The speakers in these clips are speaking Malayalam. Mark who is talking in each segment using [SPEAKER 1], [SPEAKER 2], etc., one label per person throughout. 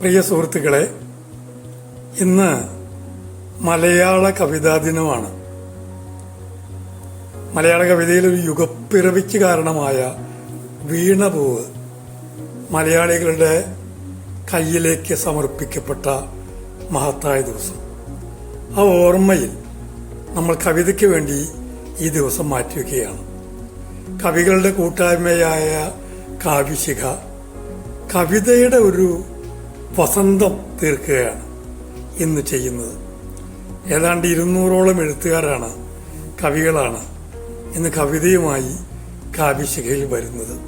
[SPEAKER 1] പ്രിയ സുഹൃത്തുക്കളെ ഇന്ന് മലയാള കവിതാ ദിനമാണ്. മലയാള കവിതയിൽ ഒരു യുഗപ്പിറവിക്ക് കാരണമായ വീണപൂവ് മലയാളികളുടെ കയ്യിലേക്ക് സമർപ്പിക്കപ്പെട്ട മഹത്തായ ദിവസം. ആ ഓർമ്മയിൽ നമ്മൾ കവിതയ്ക്ക് വേണ്ടി ഈ ദിവസം മാറ്റിവെക്കുകയാണ്. കവികളുടെ കൂട്ടായ്മയായ കാവ്യശിഖ കവിതയുടെ ഒരു വസന്തം തീർക്കുകയാണ് ഇന്ന് ചെയ്യുന്നത്. ഏതാണ്ട് ഇരുന്നൂറോളം എഴുത്തുകാരാണ് കവികളാണ് ഇന്ന് കവിതയുമായി കാവ്യശിഖയിൽ വരുന്നത്.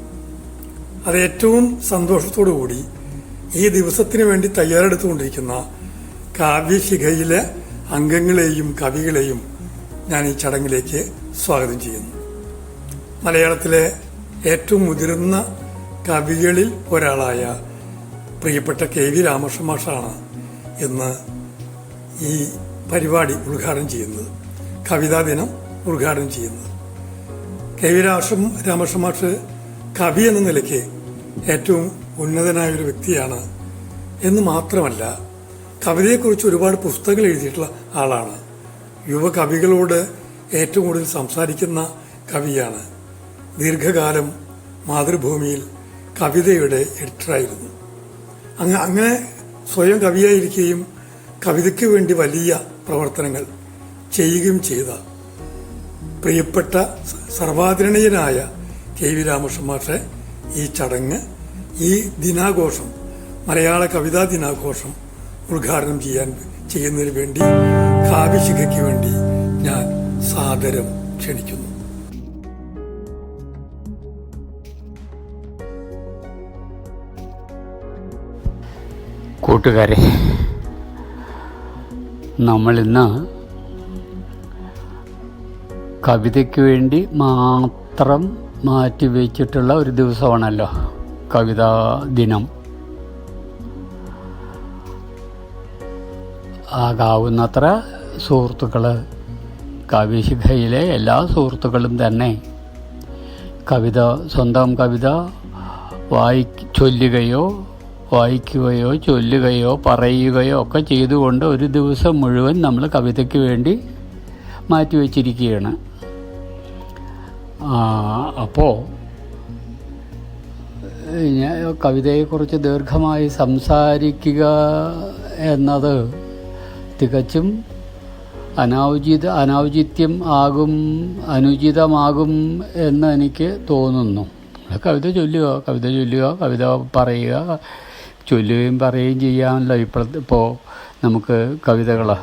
[SPEAKER 1] അത് ഏറ്റവും സന്തോഷത്തോടു കൂടി ഈ ദിവസത്തിന് വേണ്ടി തയ്യാറെടുത്തുകൊണ്ടിരിക്കുന്ന കാവ്യശിഖയിലെ അംഗങ്ങളെയും കവികളെയും ഞാൻ ഈ ചടങ്ങിലേക്ക് സ്വാഗതം ചെയ്യുന്നു. മലയാളത്തിലെ ഏറ്റവും മുതിർന്ന കവികളിൽ ഒരാളായ പ്രിയപ്പെട്ട കെ വി രാമകൃഷ്ണ മാഷാണ് ഇന്ന് ഈ പരിപാടി ഉദ്ഘാടനം ചെയ്യുന്നത്. കവിതാ ദിനം ഉദ്ഘാടനം ചെയ്യുന്നത്. കെ വി രാമകൃഷ്ണ രാമകൃഷ്ണ മാഷ് കവി എന്ന നിലയ്ക്ക് ഏറ്റവും ഉന്നതനായ ഒരു വ്യക്തിയാണ് എന്ന് മാത്രമല്ല കവിതയെക്കുറിച്ച് ഒരുപാട് പുസ്തകങ്ങൾ എഴുതിയിട്ടുള്ള ആളാണ്. യുവ കവികളോട് ഏറ്റവും കൂടുതൽ സംസാരിക്കുന്ന കവിയാണ്. ദീർഘകാലം മാതൃഭൂമിയിൽ കവിതയുടെ എഡിറ്ററായിരുന്നു. അങ്ങ് അങ്ങനെ സ്വയം കവിയായിരിക്കുകയും കവിതയ്ക്ക് വേണ്ടി വലിയ പ്രവർത്തനങ്ങൾ ചെയ്യുകയും ചെയ്ത പ്രിയപ്പെട്ട സർവാദരണീയനായ കെ വി രാമകൃഷ്ണ മാഷെ ഈ ചടങ്ങ് ഈ ദിനാഘോഷം മലയാള കവിതാ ദിനാഘോഷം ഉദ്ഘാടനം ചെയ്യാൻ ചെയ്യുന്നതിന് വേണ്ടി കാവ്യശിഖയ്ക്ക് വേണ്ടി ഞാൻ സാദരം ക്ഷണിക്കുന്നു.
[SPEAKER 2] കൂട്ടുകാരെ നമ്മളിന്ന് കവിതയ്ക്ക് വേണ്ടി മാത്രം മാറ്റി വെച്ചിട്ടുള്ള ഒരു ദിവസമാണല്ലോ കവിതാ ദിനം. ആകാവുന്നത്ര സുഹൃത്തുക്കൾ കാവ്യശിഖയിലെ എല്ലാ സുഹൃത്തുക്കളും തന്നെ കവിത സ്വന്തം കവിത വായി ചൊല്ലുകയോ വായിക്കുകയോ ചൊല്ലുകയോ പറയുകയോ ഒക്കെ ചെയ്തുകൊണ്ട് ഒരു ദിവസം മുഴുവൻ നമ്മൾ കവിതയ്ക്ക് വേണ്ടി മാറ്റിവെച്ചിരിക്കുകയാണ് അപ്പോൾ കവിതയെക്കുറിച്ച് ദീർഘമായി സംസാരിക്കുക എന്നത് തികച്ചും അനൗചിത അനൗചിത്യം ആകും അനുചിതമാകും എന്ന് എനിക്ക് തോന്നുന്നു. കവിത ചൊല്ലുക കവിത ചൊല്ലുക കവിത പറയുക ചൊല്ലുകയും പറയുകയും ചെയ്യാമല്ലോ ഇപ്പോഴത്തെ ഇപ്പോൾ നമുക്ക് കവിതകൾ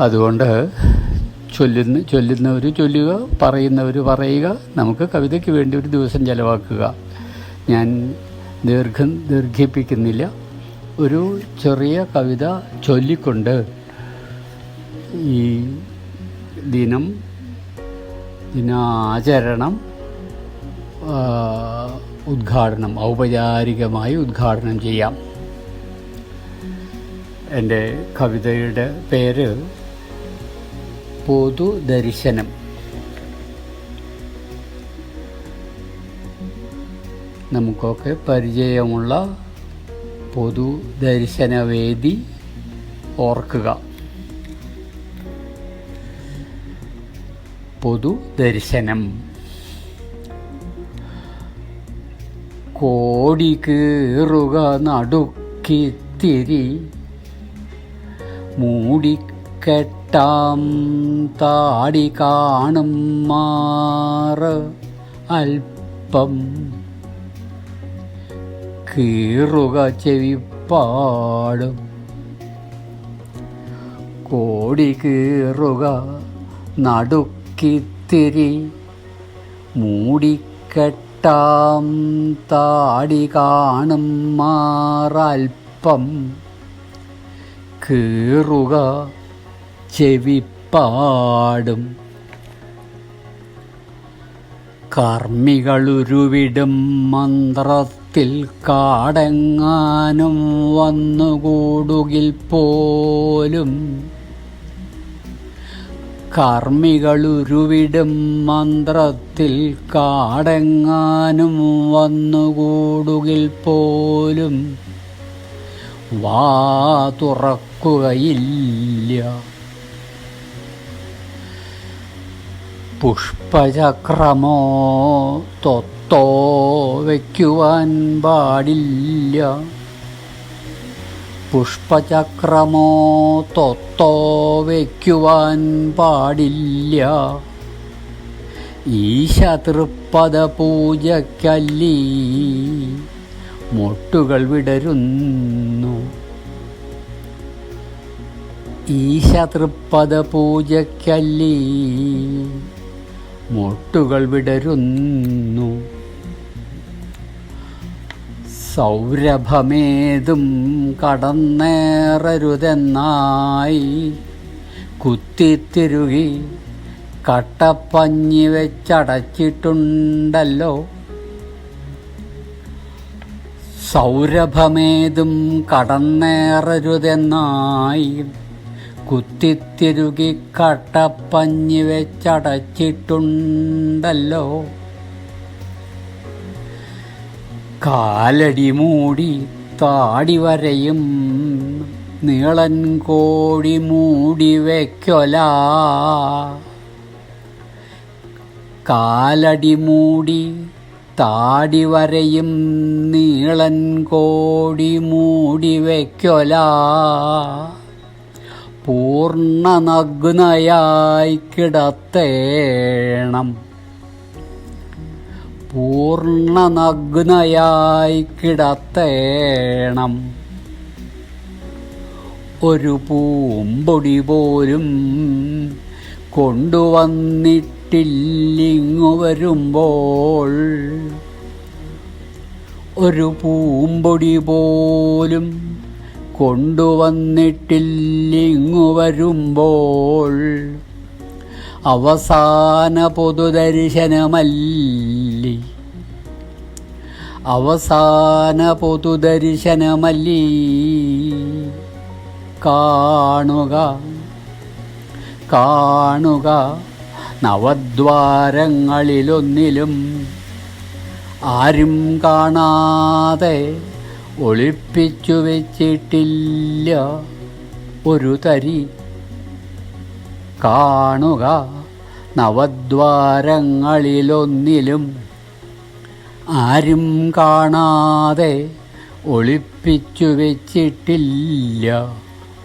[SPEAKER 2] അതുകൊണ്ട് ചൊല്ലുന്ന ചൊല്ലുന്നവർ ചൊല്ലുക പറയുന്നവർ പറയുക നമുക്ക് കവിതയ്ക്ക് വേണ്ടി ഒരു ദിവസം ചിലവാക്കുക. ഞാൻ ദീർഘം ദീർഘിപ്പിക്കുന്നില്ല. ഒരു ചെറിയ കവിത ചൊല്ലിക്കൊണ്ട് ഈ ദിനം ദിനാചരണം ഉദ്ഘാടനം ഔപചാരികമായി ഉദ്ഘാടനം ചെയ്യാം. എന്റെ കവിതയുടെ പേര് പൊതുദർശനം. നമുക്കൊക്കെ പരിചയമുള്ള പൊതുദർശനവേദി ഓർക്കുക. പൊതുദർശനം. കോടി കീറുക നടുക്കിത്തിരി മൂടിക്കെട്ടാം താടി കാണും മാറ് അല്പം. കീറുക ചെവിപ്പാടും കോടി കീറുക നടുക്കിത്തിരി മൂടിക്കെട്ടാം താടി കാണും മാറൽപ്പം. കീറുക ചെവിപ്പാടും. കർമ്മികളുരുവിടും മന്ത്രത്തിൽ കാടെങ്ങാനും വന്നുകൂടുകിൽ പോലും. കർമ്മികളുരുവിടും മന്ത്രത്തിൽ കാടെങ്ങാനും വന്നുകൂടുകിൽ പോലും വാ തുറക്കുകയില്ല. പുഷ്പചക്രമോ തൊത്തോ വയ്ക്കുവാൻ പാടില്ല. പുഷ്പചക്രമോ തൊത്തോ വയ്ക്കുവാൻ പാടില്ല. ഈശ തൃപ്പദ പൂജക്കല്ലി മൊട്ടുകൾ വിടരുന്നു. ഈശ തൃപ്പദ പൂജക്കല്ലി മൊട്ടുകൾ വിടരുന്നു. സൗരഭമേതും കടന്നേറരുതെന്നായി കുത്തിത്തിരുകി കട്ടപ്പഞ്ഞി വെച്ചടച്ചിട്ടുണ്ടല്ലോ. സൗരഭമേതും കടന്നേറരുതെന്നായി കുത്തിത്തിരുകി കട്ടപ്പഞ്ഞി വെച്ചടച്ചിട്ടുണ്ടല്ലോ. കാലടി മൂടി താടി വരയും. നീളൻ കോടി മൂടി വയ്ക്കൊല കാലടി മൂടി താടി വരയും. നീളൻ കോടി മൂടി വയ്ക്കൊല പൂർണ നഗ്നയായി കിടത്തേണം. പൂർണ നഗ്നയായി കിടത്തേണം. ഒരു പൂമ്പൊടി പോലും കൊണ്ടുവന്നിട്ടില്ലിങ്ങു വരുമ്പോൾ ഒരു പൂമ്പൊടി പോലും കൊണ്ടുവന്നിട്ടില്ലിങ്ങു വരുമ്പോൾ അവസാന പൊതുദർശനമല്ലി. അവസാന പൊതുദർശനമല്ലി. കാണുക കാണുക നവദ്വാരങ്ങളിലൊന്നിലും. ആരും കാണാതെ ഒളിപ്പിച്ചു വെച്ചിട്ടില്ല ഒരു തരി. കാണുക. നവദ്വാരങ്ങളിലൊന്നിലും ആരും കാണാതെ ഒളിപ്പിച്ചു വെച്ചിട്ടില്ല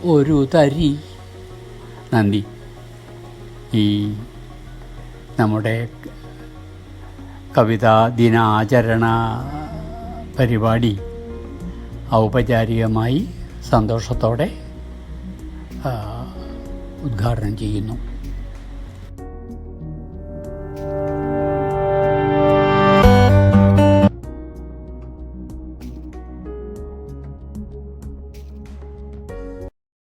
[SPEAKER 2] ഒരു തരി. നന്ദി. ഈ നമ്മുടെ കവിതാ ദിനാചരണ പരിപാടി ഔപചാരികമായി സന്തോഷത്തോടെ ഉദ്ഘാടനം ചെയ്യുന്നു.